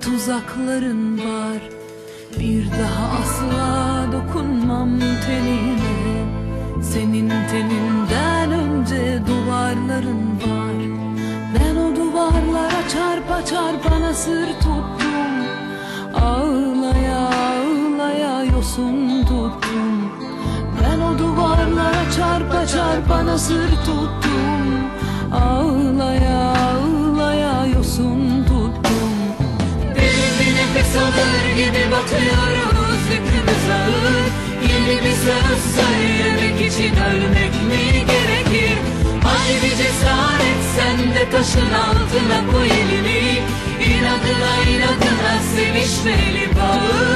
tuzakların var. Bir daha asla dokunmam tenine. Senin teninden önce duvarların var. Ben o duvarlara çarpa çarpa nasır tuttum. Ağlaya ağlaya yosun tuttum. Ben o duvarlara çarpa çarpa nasır tuttum. Ağlaya batıyoruz yükümüz ağır Yeni bir söz söylemek için ölmek mi gerekir? Hadi bir cesaret sen de taşın altına koy elini. İnadına inadına sevişmeli bağır